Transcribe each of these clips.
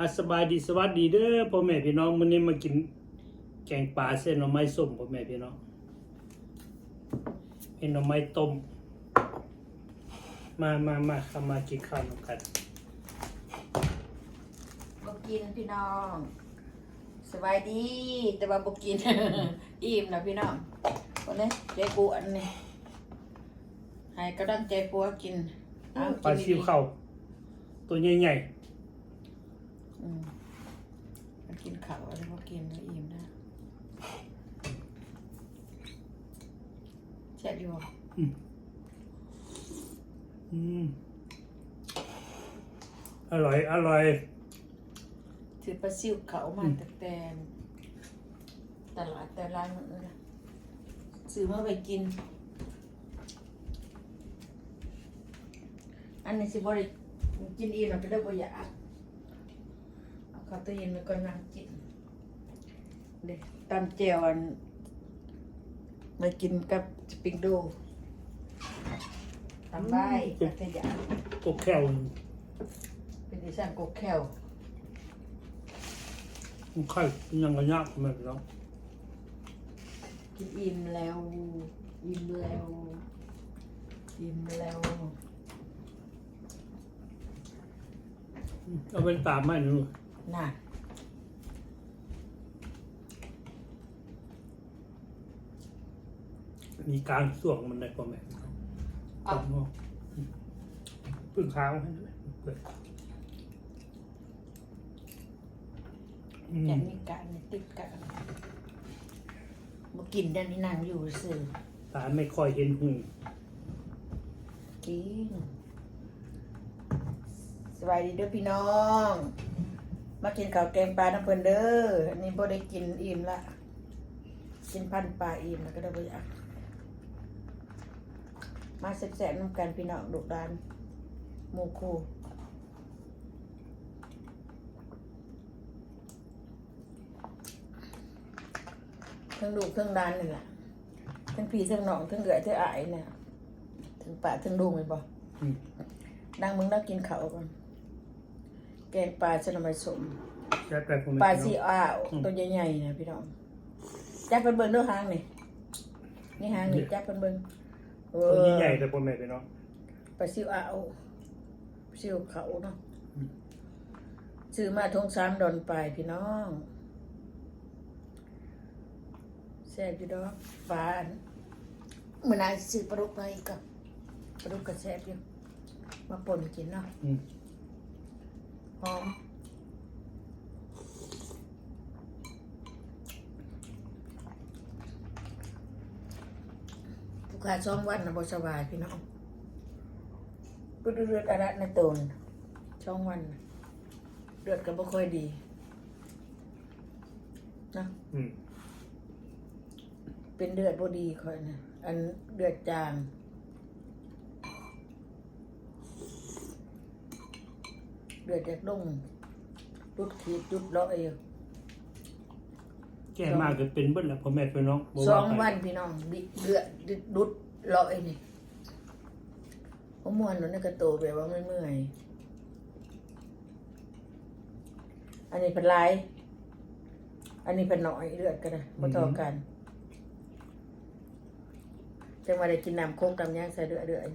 อาสบายดีสวัสดีเด้อพ่อแม่พี่น้องมื้อนี้มากินแกงปลาเส้นหน่อไม้ส้มพ่อแม่พี่น้องเป็นหน่อไม้ต้ม มามามาเข้ามากินข้าวนำกันบกินพี่น้อง สบายดี แต่ว่าบกิน อิ่มนะพี่น้องวันนี้ใจปวดนี่ให้กระดังใจปวดกินเอปลากินชิวดีๆข้าวตัวใหญ่ อืมมันกินข้าวอะไรพอกินแล้วอิ่มนะแซ่บอยู่บ่ๆอืมอืมอร่อย อร่อย ถือปลาซิวเขามาแต่แต่ตลาดแต่ร้านมันนะซื้อมาไปกิน อันนี้สิบ่ได้กินอิ่มแล้วก็ได้บ่อยาก เอาเข้าตู้เย็นแล้วก็นั่งกินเด็ตำเจียวอันมากินกับสปริงโดตำใบพัทยากบแค่วเป็นดิฉันกกแควมันไข่ยังกระยากพ่อแม่พี่น้องกินอิ่มแล้วอิ่มแล้วอิ่มแล้วอืมเอาเป็นตามมาห นูน่ะมีการส่วงมันได้พ่อแม่พี่น้องเอาต้มหม้ออืมพึ่งค้างให้ด้วยเปิดอืมอย่างนี้กันติดกันมากินด้านนี้นางอยู่สื่อตาไม่ค่อยเห็นหูกินสบายดีเด้อพี่น้อง มากินข้าวแกงปลาน้ำเพิ่นเด้ออันนี้บ่ได้กินอิ่มละ กินพันปลาอิ่มแล้วก็ได้บ่อยากมาแซ่บๆน้ำกันพี่น้องดุดานหมูคูทั้งลูกทั้งดานนี่แหละทั้งพี่ทั้งน้องทั้งเกลือทั้งอายเนี่ยทั้งป่าทั้งลุงเลยบ่อืมดังมึงได้กินข้าวก่อน แกงปลาชะนไม้สม แซ่บแต่พ่อแม่ปลาพี่ซีน้องอ้าวตัวใหญ่ๆนะพี่น้องจับเป็นเบิ้งด้วยหางนี่นี่หางนี่จับเป็นเบิ้งเอตัวอใหญ่ๆแต่พ่อแม่พี่น้องปลาซิวอ้าวปลาซิวเขาเนาะอืมซื้อมาทงสามดอนปลายพี่น้องแซ่บอยู่ดอกปลาอันมื่อนายซื้อปลาดุกมาอีกกับปลาดุกก็แซ่บอยู่มาป่นกินเนาะอืม หอมผู้ขาซ้อมวันนะบสบายพี่น้องก็ดูเลือดอะไรในตนช่องวันน่ะเลือดก็บ่ค่อยดีนะอืมเป็นเลือดบ่ดีค่อยนะอันเลือดจาง เลือดจากลงรุดขีดรุดเลาะอยู่แก่มากก็เป็นเบิ้ลแล้วพ่อแม่พี่น้องบ่สองไปวันพี่น้องบิเดือดดุดเลาะไอ้นี่ผมมวนหนูในกระโตแบบว่าไม่เมื่อยอันนี้เป็นลาย อันนี้เป็นหน่อยเลือดกันนะมาทอกันจังมาได้กินน้ำโคกน้ำย่างใส่เดือดเดือด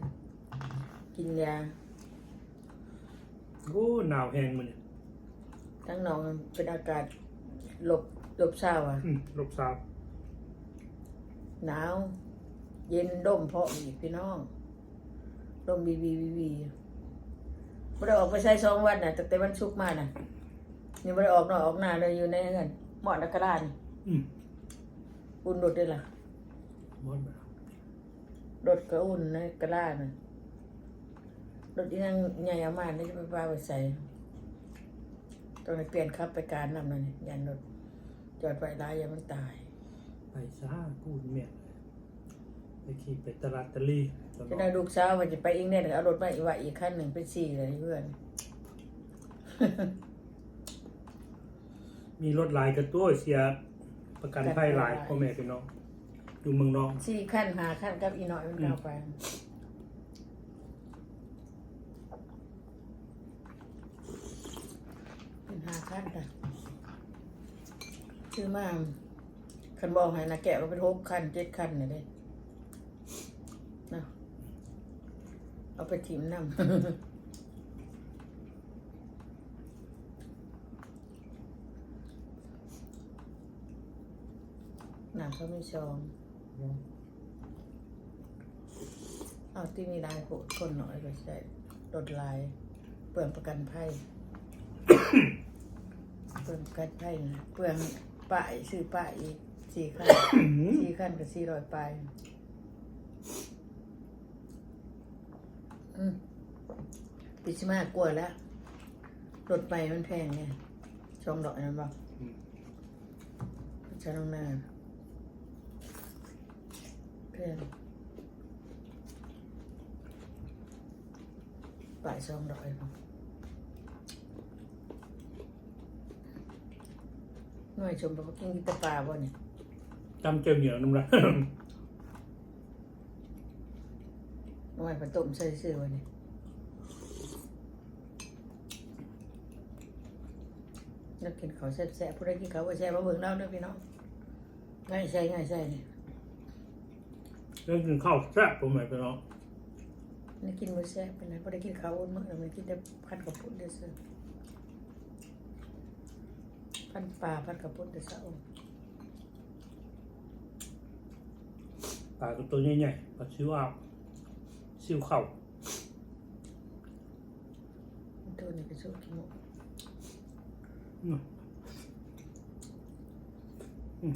กินยา โอ้หนาวแห้งมื้อนี้ทั้งน้องเป็นอากาศหลบหลบเศร้าอะ อืมลูกสาวหนาว เย็นร่มเพราะอีกพี่น้องร่มบีบีบีบีไม่ได้ออกไปใช้สองวันน่ะแต่แต่วันศุกร์มาน่ะยังไม่ได้ออกนอกออกหน้าเลยอยู่ในเงินหมอดนักกระดานอืมอุ่นโดดด้วยล่ะ หมดแล้วโดดก็อุ่นในกระดานน่ะ รถที่นั่งใหญ่เอามานี่จะไปปาไปใส่ตอนนี้เปลี่ยนครับไปการนำนั่นนี่ยันรถจอดไว้ร้ายอยังมันตาย ไปซะกูแม่ไปขี่ไปตลาดตะลีจะได้ลูกสาวว่าจะไปอีกเนี่ยเอารถมาอีกว่าอีกคันหนึ่งเป็นสี่เลยเพื่อน มีรถหลายกระตัวเสียประกันภัยหลายพ่อแม่พี่น้องอยู่เมืองนอกสี่ขั้นหาขั้นกับอีน้อยมันเอาไป พ เป็น หาขั้นะซื้อมาคันบอกให้นะแกะมาเป็นหกขันเจ็ดขันเนี่ยเด้เนะเอาไปถิ่มน้ำหนังเขาไม่ชองเอาที่มีลายโผล่คนหน่อยก็ใช่ลดลาย เปลืองประกันภัย เปลืองประกันภัยนะเปลืองป้ายซื้อป้ายอีกสี่ขั้นสี่ขั้นกับสี่ร้อยปลายอืมปีชิมากกลัวแล้วรถไปมันแพงไงชองดอกนั้นบอกชาลงหน้าแพงป่ายชองดอกไอ้บอก หน่วยชมบอกว่ากินกินแตะปลาบ่เนี่ยจำเจียวเหนียวนุ่มละหน่วยผต้มใส่เสื้อวันนี้แล้วกินข้าวแซ่บๆผู้ใดกินข้าวว่าแซ่บมาเบิ่งเล่าเด้อพี่น้องง่ายใช่ง่ายใช่เนี่ยเรื่องกินข้าวแซ่บผมหมายพี่น้องนี่กินมื้อแซ่บเป็นไรผู้ใดกินข้าวอ้วนมื้อมันกินแต่พันกับปุ้นเด้อเสื้อ พันปลาพันกับปุ้นเด้อเสื้อปลาตัวใหญ่ๆปลาชิวอ้าวชิวเข่าตัวนี้ก็สู้กินหมดอืมอืม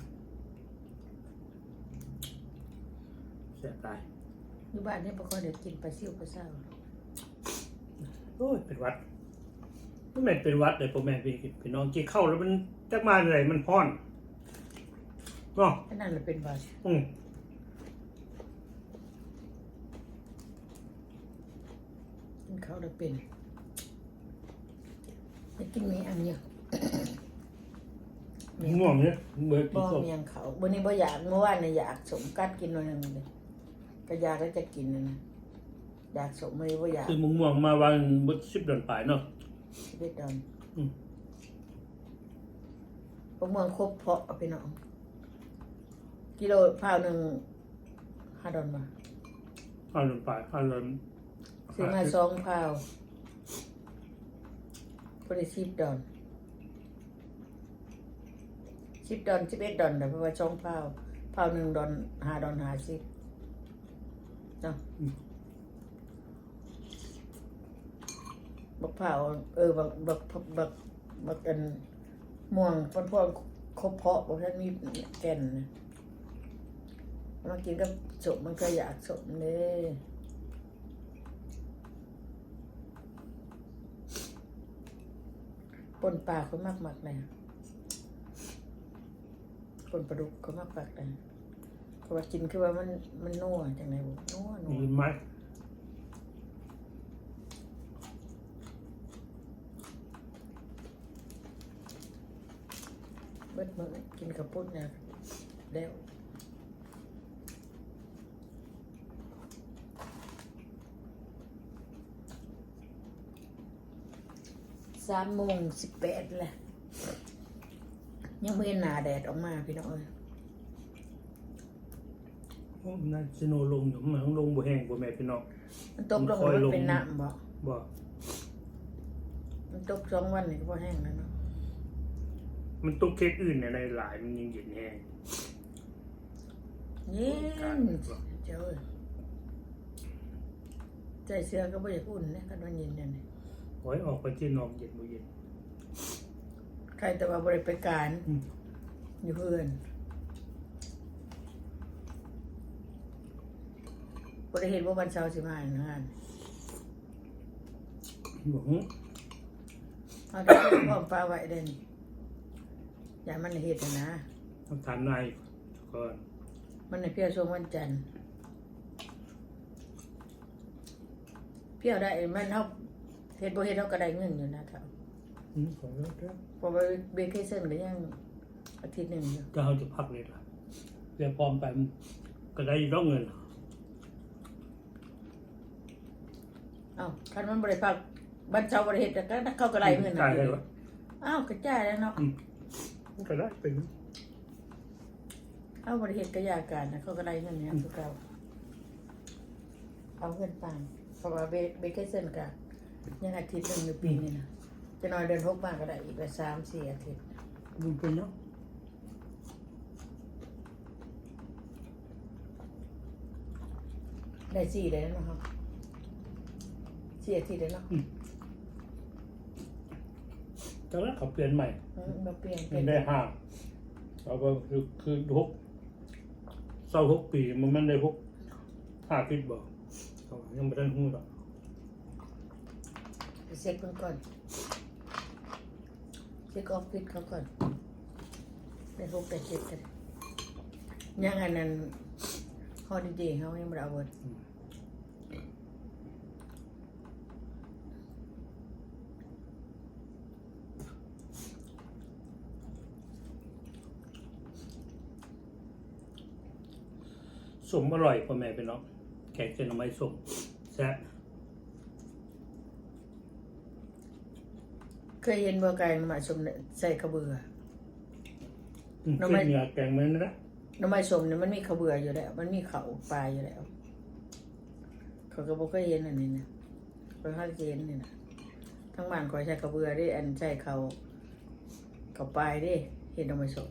แซ่บตายอยู่บ้านนี่บ่ค่อยได้กินปลาซิวปลาซ่าวโอ้ยเป็นหวัด ไม่แม่นเป็นหวัดเลยพ่อแม่พี่พี่น้องกินข้าวแล้วมันจักมาอะไรมันพอนเนาะอันนั้นแหละเป็นบาดอืมกินข้าวแล้วเป็นไปกินมีอันเดียวง่วงเนี่ยเบื่อกิบ่นข้าวเมียงเขาวันนี้บ่อยากเมื่อวานเนี่ยอยากสมกัดกินหน่อยหนึงเลยก็อยากแล้วจะกินนะนะอยากสมไม่บ่อยาก คือมึงม่วงมาวางบนสิบเดือนปลายเนาะ ชีวิตดอนอืมพวกเมืองครบเพาะเอาไปน้อง กิโลพาวหนึ่งห้าดอนมาห้าเดือนปลายห้าเดือนซื้อมาสองพาวบริสิบดอนสิบดอนสิบเอ็ดดอนแต่เพราะว่าสองพาวพาวหนึ่งดอนห้าดอนห้าสิบเนาะ บักพาเออบักบักบักบักอันม่วงพอนพอนคบเพาะบอกท่านมีแก่นนะมากินกับสมมันก็อยากสมเลยปนปลาเขามากมากเลยปนปลาดุกเขามากมากเลยเพราะว่ากินคือว่ามันมันนัวจังไงบุนัวนัวมีไหม เบิดมือกินกับปุ้นเนี่ยแล้วสามโมงสิบแปดแหละยังไม่เห็นหนาแดดออกมาพี่น้องเอ้ยโอ้นั่นสโนว์ลงอยู่มันลงบ่แห้งบ่แม่พี่น้อง มันตกลงมันค่อยมันลงเป็นน้ำบ่บ่ มันตกสองวันนี่ก็พอแห้งแล้วเนาะ มันตุกเค้กอื่นเนี่ยในหลายมันยังเย็นแห้งเย็นเจ้าเอ้ยใจเสื้อก็ไม่อยากอุ่นนะกันวันเย็นเนี่ยนี่โอ้ยออกไปที่นอกเย็นบ่เย็น ใครแต่ว่าบริไปการอืมอยู่เพื่อนบริเห็นว่าวันเสาร์สิมาอย่างนั้นบ่ฮู้เอาได้พร้อมปลาไว้เด่น อย่ามันเห็ดนะต้องถามนายก่อนมันในเพียวช่วงวันจันทร์เพียวได้มันเขาเห็ดบ่เห็ดเขาก็ได้เงินอยู่นะครับอืมขอแล้วเด้อเพราะว่าเบเคเซนก็ยังอาทิตย์หนึ่งอยู่ก็เฮาจะพักเลยล่ะเดี๋ยวพร้อมไปมันก็ได้ร้องเงินเอ้าคันมันบริพักบันเช้าบริเหตุแต่ก็เขาก็ได้เงินจ่ายนะได้บ่เอ้าวกระจายแล้วเนาะอืมมัน ก็ได้เป็นเอาบริเหตุกระยาการนะเขาก็ได้เงินเนี่ยทุกเก่าเอาเงินปานเพราะว่าเบเบเกเซนกับยังอาทิตย์หนึ่งในปีนี้นะจะน้อยเดินหกมากก็ได้อีกละสามสี่อาทิตย์มันเป็นเนาะได้สี่เลยเนาะครับสี่อาทิตย์เลยเนาะ ตอนแรกเขาเปลี่ยนใหม่อืมมาเปลี่ยนเป็มันนได้ห้าเราก็คือคือหกเศร้าหกปีมันมันได้หกห้าคิดบอกเขายังไม่ได้หูหรอกไปเช็คเพิ่นก่อนเช็คออฟฟิศเขาก่อนได้หกได้เจ็ดกันยังอันนั้นฮอลิเดย์เขายังไม่ได้เอาเบิดสม อร่อยพ่อแม่เป็นเนาะแกงเส้นหน่อไม้ส้มแซ่บเคยเห็นบัวไก่มาชมเนี่ยใส่ขาวเบือ อืมหน่อไม้เส้นเนื้อแกงมันนะหน้ำไม้สมเนี่ยมันมีขาวเบืออยู่แล้ว มันมีเขาปลายอยู่แล้วเขาก็บอกเคยเห็นอันนี้นะเขาเคยเห็นนี่นะทั้งบ้านคอยใช้ขาวเบือได้อันใช้เขาเขาปลายได้เห็นหน้ำไม้สม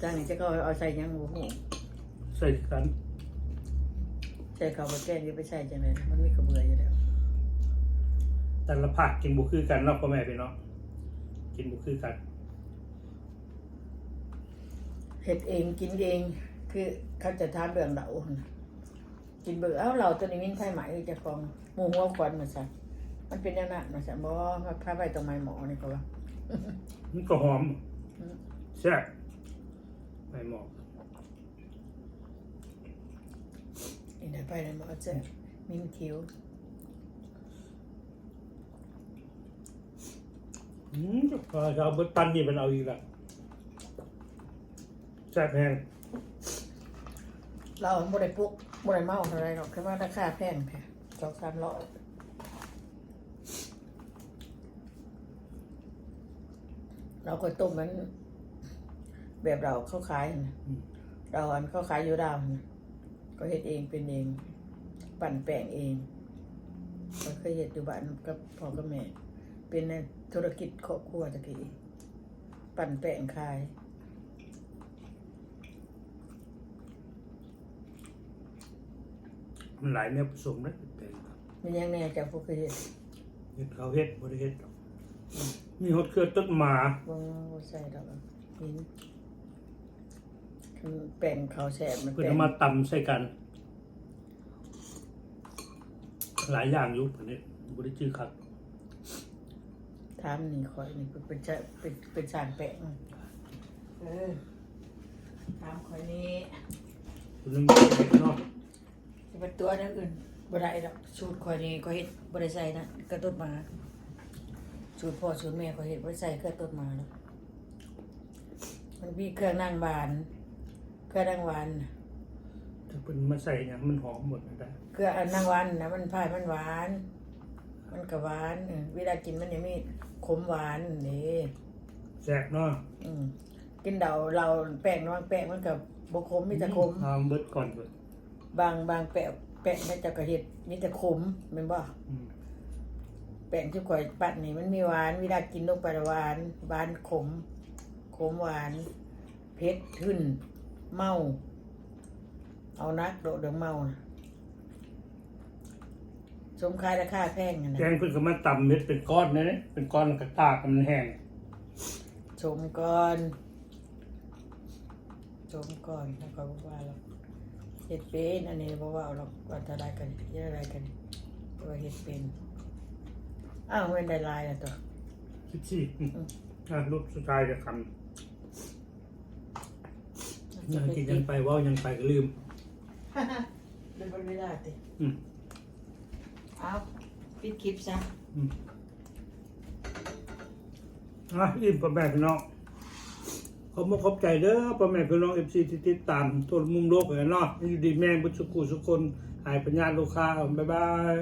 จางนี้จะก็เอาใส่หยังบ่ฮู้ ใส่กันใส่เขาไปแกล้งที่ไปใส่จังเลยมันมีขาวเบืออยู่แล้ว แต่ละภาคกินบุคือกันเนาะพ่อแม่เป็นเนาะกินบุคือกันเห็ดเองกินเองคือเขาจะทานเบื้องเหลาหั่นน่ะกินเบื้องเอ้าเราตัวนี้มินไผ่ไหมเจะฟองหมูหัวควันมาสั่มันเป็นยังไงมาสั่บ่พาไปตรงไม้หมอนี่ก็ว่ามันก็หอมอืมแซ่บไม่หมอ กนี่ได้ไปเลยหมอเจ้มินคิ้วอืมพอจะเอาเบิดปันนี่มันเอาอีกละแซ่บแพงเราบ่ได้ปลุกบ่ได้เมาเท่าไรหรอกแค่ว่าราคาแพงแพงสองสามร้อยเราก็ต้มมัน แบบเราเขาขายนะอืมเราอันเขาขายอยู่ดาวนะ ก็เฮ็ดเองเป็นเอง ปั่นแป้งเองก็เคยเฮ็ดอยู่บ้านกับพ่อกับแม่ เป็นในธุรกิจครอบครัวตะกี้ปั่นแป้งขายมันหลายแนวผสมนะแพงมันยังแน่จะพวกเคยเฮ็ดเฮ็ดเขาวเฮ็ดบริเฮ็ดหรอกมีฮดเครือต้นหมาบ่บ่ใส่ดอกหิน คือแป้งข้าวแซ่บมันเพื่อแป้งเอามาตำใส่กัน หลายอย่างอยู่อันนี้บริจื้อครับถามนี่ข่อยนี่เป็นเป็นจะเป็นเป็นสร้างแป้งเออถามข่อยนี่เรื่องเด็กเนาะจะเป็นตัวนั้นอื่นบ่ได้ดอกสูตรข่อยนี่ข่อยเฮ็ดบ่ได้ใส่นะกระต้นมาสูตรพ่อสูตรแม่ข่อยเฮ็ดบ่ได้ใส่กระต้นมาเนาะมันมีเครื่องนางบาน ลือนางหวานถ้าเป็นมาใส่เนี่ยมันหอมหมดนะเครื่ออันนางหวานนะมันพายมันหวาน มันก็หวานเออเวลากินมันยังมีขมหวานนี่แซ่บเนาะอืมกินเดาเราแป้งน้องแป้งมันกับบกขมมีแต่ขมเอาเบิดก่อนเบิดบางบางแป้แป้งมันจะกระเห็ดมีแต่ขมแมันบ่อืมแป้งที่ข่อยปั้นนี่มันมีหวานเวลากินลงไปแล้วหวานหวานขม ขมหวานเผ็ดขึ้น เมา เอานักโดดเดือเมานะสมคายราคาแพงอะนะแกงเพิ่นก็มาตำเม็ดเป็นก้อนนะเนี่ยเป็นก้อนแล้วกระตากมันแห้งชมก่อนชมก่อนแล้วก็บอกว่าเราเฮ็ดเป็นอันนี้บอกว่าเราว่าจะได้กันเฮ็ดอะไรกันตัวาเฮ็ดเป็นอ้าวมันได้ลายแล้วตัวสิบสี่อะรูปสุดท้ายจะคำ ยังกินยังไปเว่ายังไปก็ลืมเป็นบนเวลาติอืม เอาปิดคลิปซะอืมอะอิ่มพ่อแม่พี่น้องขอบคุณขอบใจเด้อพ่อแม่พี่น้องเอฟซีที่ติดตามทั่วมุมโลกเลยเนาะอยู่ดีแม่งบุญสุขุสุคนหายปัญญาลูกค้าบ๊ายบาย